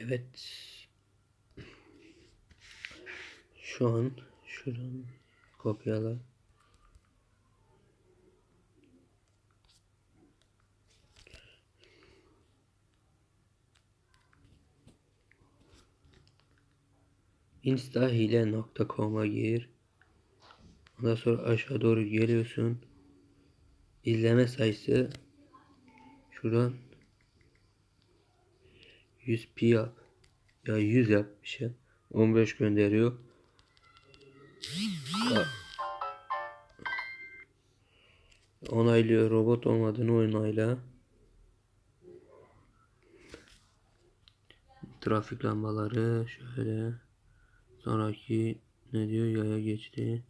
Evet. Şu an şuradan kopyala. instahile.com'a gir. Ondan sonra aşağı doğru geliyorsun. İzleme sayısı şuradan 100 pi yap. Ya 100 yap bir şey. 15 gönderiyor. Onaylıyor robot olmadığını onayla. Trafik lambaları şöyle. Sonraki ne diyor yaya geçti.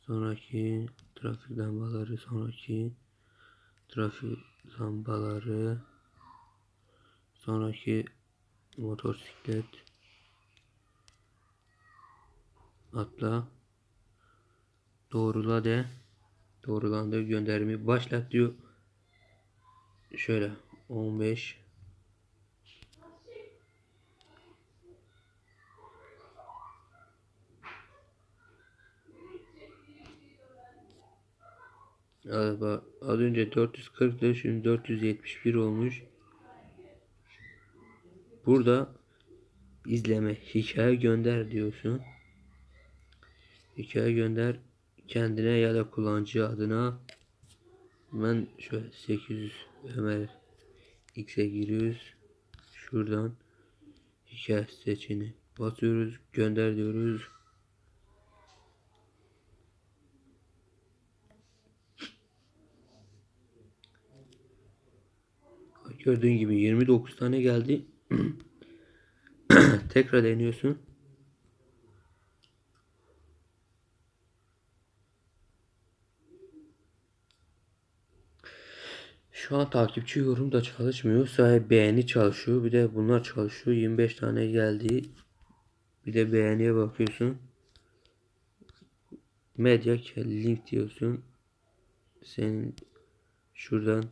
Sonraki trafik lambaları sonraki trafik lambaları sonraki motosiklet. Atla. Doğrula de. Doğrulandı gönderimi başlat diyor. Şöyle 15 Galiba az önce 440'tı şimdi 471 olmuş. Burada izleme hikaye gönder diyorsun. Hikaye gönder kendine ya da kullanıcı adına ben şöyle 800 Ömer X'e giriyoruz. Şuradan hikaye seçeneği basıyoruz. Gönder diyoruz. Gördüğün gibi 29 tane geldi. Tekrar deniyorsun. Şu an takipçi yorum da çalışmıyor. Sadece beğeni çalışıyor. Bir de bunlar çalışıyor. 25 tane geldi. Bir de beğeniye bakıyorsun. Medya link diyorsun. Senin şuradan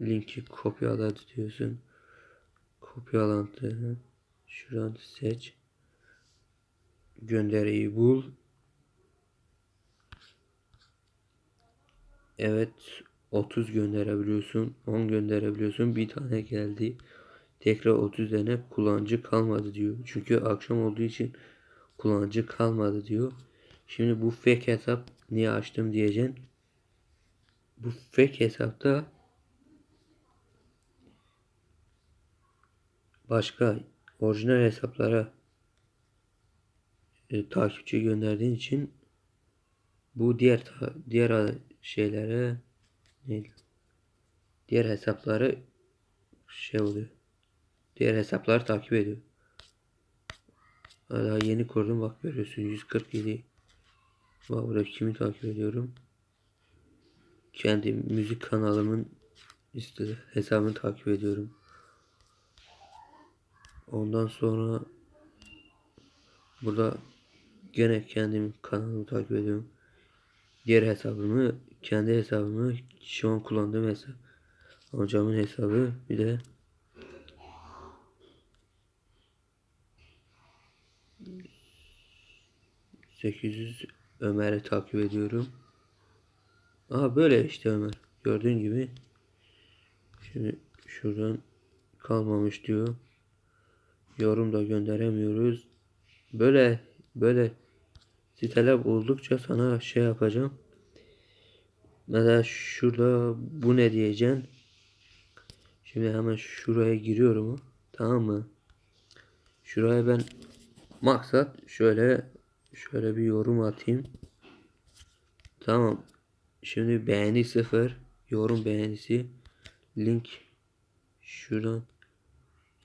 linki kopyala diyorsun. Kopyalantı. Şuradan seç. Gönderiyi bul. Evet 30 gönderebiliyorsun. 10 gönderebiliyorsun. Bir tane geldi. Tekrar 30 denep kullanıcı kalmadı diyor. Çünkü akşam olduğu için kullanıcı kalmadı diyor. Şimdi bu fake hesap niye açtım diyeceksin. Bu fake hesapta başka orijinal hesaplara e, takipçi gönderdiğin için bu diğer diğer şeylere ne diğer hesapları şey oluyor. Diğer hesapları takip ediyor. Daha yeni kurdum bak görüyorsun 147. Bak burada kimi takip ediyorum. Kendi müzik kanalımın işte hesabını takip ediyorum. Ondan sonra burada gene kendim kanalımı takip ediyorum. Diğer hesabımı, kendi hesabımı şu an kullandığım hesap. Hocamın hesabı bir de ...800 Ömer'i takip ediyorum. Aha böyle işte Ömer. Gördüğün gibi. Şimdi şuradan kalmamış diyor yorum da gönderemiyoruz. Böyle böyle siteler oldukça sana şey yapacağım. Mesela şurada bu ne diyeceksin. Şimdi hemen şuraya giriyorum. Tamam mı? Şuraya ben maksat şöyle şöyle bir yorum atayım. Tamam. Şimdi beğeni sıfır. Yorum beğenisi. Link şuradan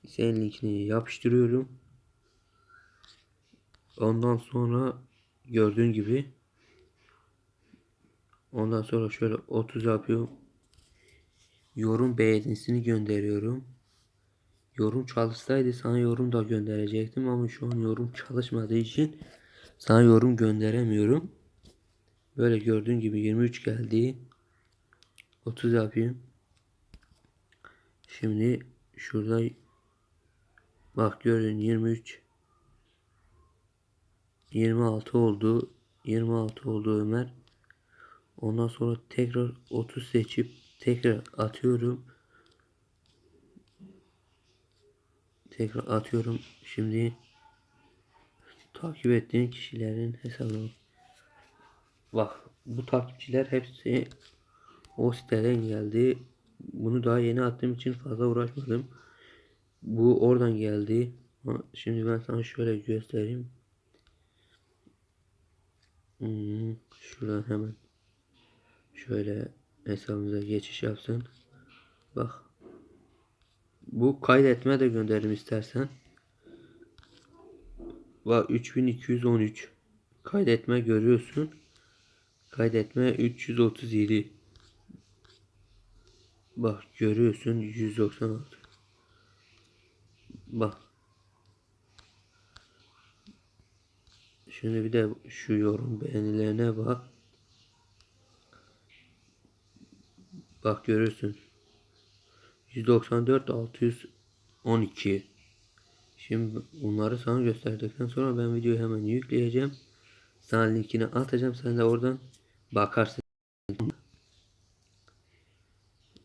senin linkini yapıştırıyorum. Ondan sonra gördüğün gibi ondan sonra şöyle 30 yapıyorum. Yorum beğenisini gönderiyorum. Yorum çalışsaydı sana yorum da gönderecektim ama şu an yorum çalışmadığı için sana yorum gönderemiyorum. Böyle gördüğün gibi 23 geldi. 30 yapayım. Şimdi şurada Bak gördün 23 26 oldu. 26 oldu Ömer. Ondan sonra tekrar 30 seçip tekrar atıyorum. Tekrar atıyorum. Şimdi takip ettiğin kişilerin hesabına bak bu takipçiler hepsi o siteden geldi. Bunu daha yeni attığım için fazla uğraşmadım. Bu oradan geldi. Şimdi ben sana şöyle göstereyim. Hmm, şuradan hemen şöyle hesabımıza geçiş yapsın. Bak. Bu kaydetme de gönderirim istersen. Bak 3213 kaydetme görüyorsun. Kaydetme 337 Bak görüyorsun 196 Bak Şimdi bir de şu yorum beğenilerine bak. Bak görürsün. 194 612. Şimdi bunları sana gösterdikten sonra ben videoyu hemen yükleyeceğim. Sana linkini atacağım. Sen de oradan bakarsın.